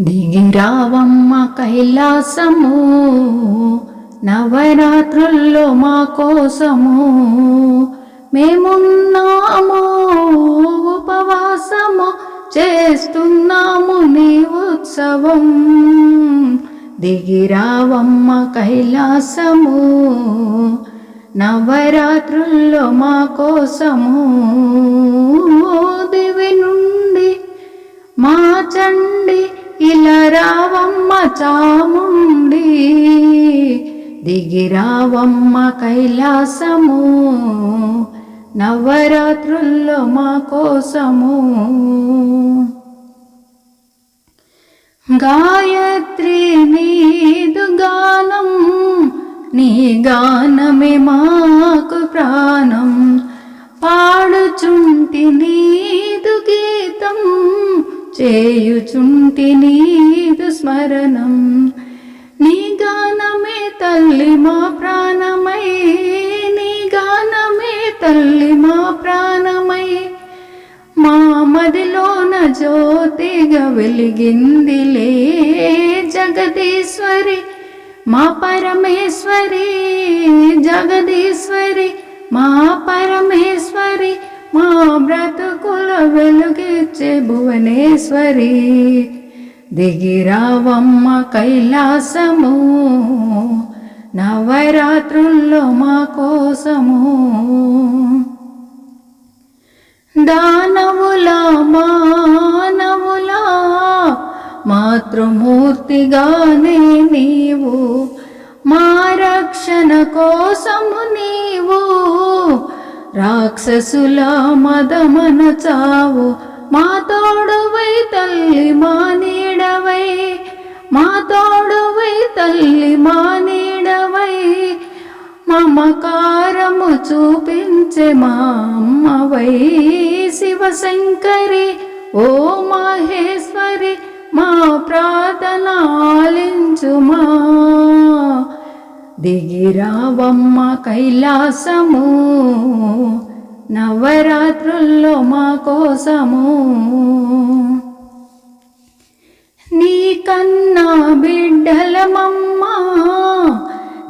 దిగిరావమ్మ కైలాసము నవరాత్రుల్లో మా కోసము. మేమున్నాము ఉపవాసము చేస్తున్నాము నీ ఉత్సవం. దిగిరావమ్మ కైలాసము నవరాత్రుల్లో మా కోసము. దివిను ఇలా రావమ్మ చాముండి దిగిరావమ్మ కైలాసము నవరాత్రుల్లో మా కోసము. గాయత్రి నీదు గానం నీ గానమే మాకు ప్రాణం. పాడుచుంటి నీ చేయుచుంటి నీదు స్మరణం. నీ గానమే తల్లి మా ప్రాణమై. నీ గానమే తల్లి మా ప్రాణమై. మా మదిలోన జ్యోతిగా వెలిగిందిలే జగదీశ్వరి. మా పరమేశ్వరి జగదీశ్వరి మా పరమే మా బ్రతుకుల వెలుగిచ్చే భువనేశ్వరి. దిగిరావమ్మ కైలాసము నవరాత్రుల్లో మా కోసము. దానవులా మానవులా మాతృమూర్తిగానే నీవు. మా రక్షణ కోసము నీవు. రాక్షసుల మదమన చావు మా తోడువై తల్లి మా నీడవై. మా తోడువై తల్లి మా నీడవై. మమకారము చూపించే మా అమ్మవై శివశంకరి. ఓ మహేశ్వరి మా ప్రార్థన ఆలించుమా దిగిరావమ్మ కైలాసము నవరాత్రుల్లో మా కోసము. నీ కన్నా బిడ్డలమమ్మా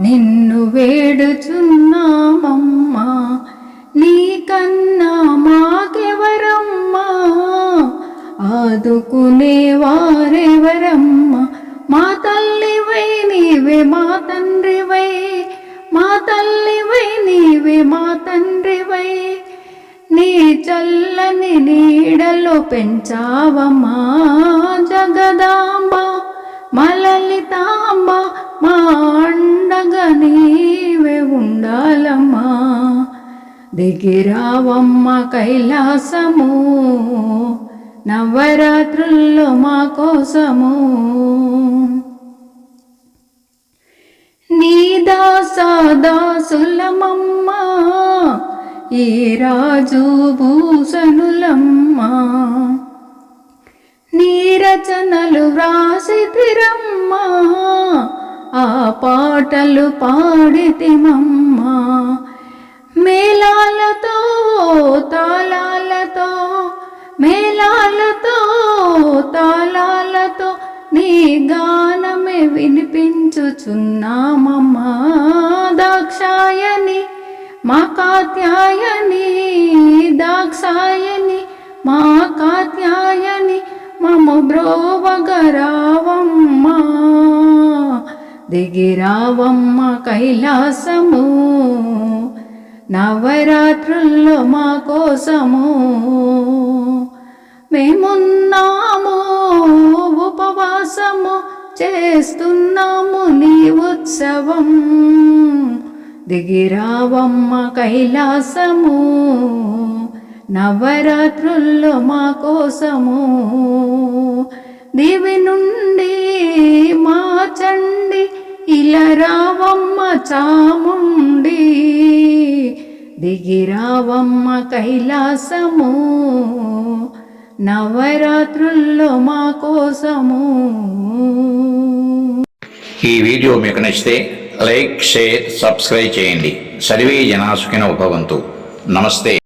నిన్ను వేడుచున్నామమ్మా. నీ కన్నా మాకెవరమ్మా ఆదుకునేవారెవరు చల్లని నీడలో పెంచావమ్మా జగదాంబ మలలితాంబ మా అండగా నీవే ఉండాలమ్మా. దిగిరావమ్మ కైలాసము నవరాత్రుల్లో మా కోసము. నీ దాసా దాసులమమ్మా ఈ రాజు భూషణులమ్మా. నీ రచనలు వ్రాసితిరమ్మా. ఆ పాటలు పాడితిమమ్మా. మేళాలతో తాళాలతో మేళాలతో తాళాలతో నీ గానమే వినిపించుచున్నామమ్మా. మా కాత్యాయని దాక్షాయని మా కాత్యాయని మమ బ్రోవగరావమ్మ దిగిరావమ్మ కైలాసము నవరాత్రుల్లో మా కోసము. మేమున్నాము ఉపవాసము చేస్తున్నాము నీ ఉత్సవం. దిగిరావమ్మ కైలాసము నవరాత్రుల్లో మా కోసము. దేవి నుండి మా చండి ఇలా రావమ్మ చాముండి. దిగిరావమ్మ కైలాసము నవరాత్రుల్లో మా కోసము. ఈ వీడియో మీకు నచ్చితే లైక్ షేర్ సబ్స్క్రైబ్ చేయండి. సర్వే జనాసుకిన ఉపవంతు నమస్తే.